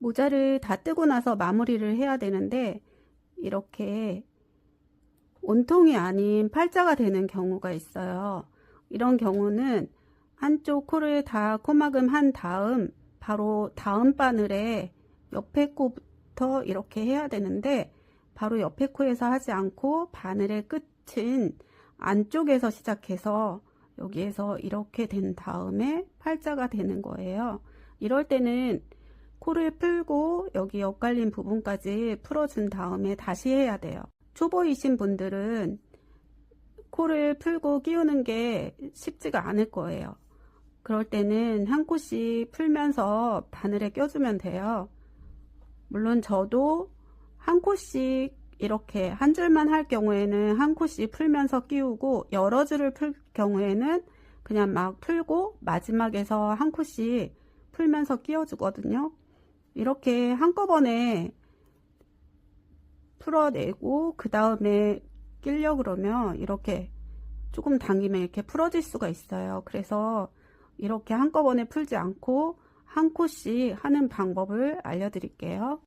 모자를 다 뜨고 나서 마무리를 해야 되는데 이렇게 온통이 아닌 팔자가 되는 경우가 있어요. 이런 경우는 한쪽 코를 다 코막음 한 다음 바로 다음 바늘에 옆에 코부터 이렇게 해야 되는데 바로 옆에 코에서 하지 않고 바늘의 끝은 안쪽에서 시작해서 여기에서 이렇게 된 다음에 팔자가 되는 거예요. 이럴 때는 코를 풀고 여기 엇갈린 부분까지 풀어준 다음에 다시 해야 돼요. 초보이신 분들은 코를 풀고 끼우는 게 쉽지가 않을 거예요. 그럴 때는 한 코씩 풀면서 바늘에 껴주면 돼요. 물론 저도 한 코씩 이렇게 한 줄만 할 경우에는 한 코씩 풀면서 끼우고 여러 줄을 풀 경우에는 그냥 막 풀고 마지막에서 한 코씩 풀면서 끼워주거든요. 이렇게 한꺼번에 풀어내고 그 다음에 끼려 그러면 이렇게 조금 당기면 이렇게 풀어질 수가 있어요. 그래서 이렇게 한꺼번에 풀지 않고 한 코씩 하는 방법을 알려드릴게요.